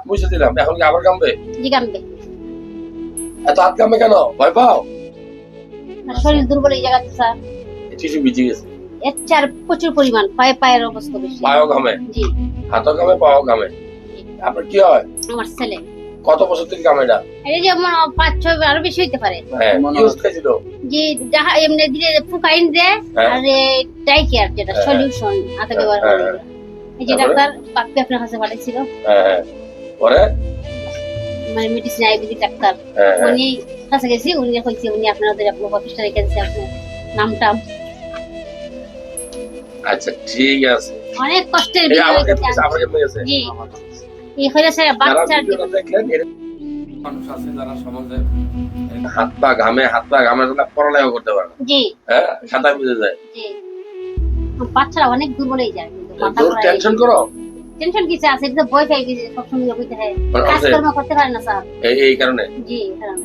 হাত মুছে দিলাম। এখন কি আবার কামবে? জি কামবে। এত হাত কামবে কেন? ভয় পাও? আর শরীর দুর্বল এই জায়গাতে স্যার। টিসু ভিজে গেছে। এর চার প্রচুর পরিমাণ পায়ে পায়ের অবস্থা বেশি। পাও ঘামে? জি। হাতও ঘামে পাও ঘামে? আপনার কি হয়? আমার ছেলে। কত বছর থেকে ঘামে এটা? এই যে মনে পাঁচ ছয় আরও বেশি হইতে পারে। হ্যাঁ ওষুধ খাইছিল? যে যাহা এমনি দিলে ফুকাইন দেয় হ্যাঁ। আর ডাইকেয়ার যেটা হ্যাঁ। সলিউশন হাতে ব্যবহার হ্যাঁ, করে। হ্যাঁ। এই যে ডাক্তার পাপ্পি আপনার কাছে পাঠিয়েছিল হ্যাঁ। হ্যাঁ পরে মানে মেডিসিন আয়ুর্বেদিক ডাক্তার হ্যাঁ হ্যাঁ। উনি কাছে গেছি উনি কইছে উনি আপনাদের আপনার অফিসটা রেখে দিচ্ছে আপনার নামটা। আচ্ছা ঠিক আছে। অনেক কষ্টের জি। এই হইলে স্যার এর- মানুষ আছে যারা সমাজে হাত পা ঘামে হাত পা ঘামে তারা পড়ালেখা করতে পারে জি। হ্যাঁ খাতা বুঝে যায়। জি। বাচ্চারা অনেক দুর্বল হয়ে যায়। টেনশন করো। টেনশন কিছু আছে এটা তো ভয় পাই গেছে সবসময় হইতে হয় মানে আছে, কাজকর্ম করতে পারে না স্যার এই এই কারণে জি এই কারণে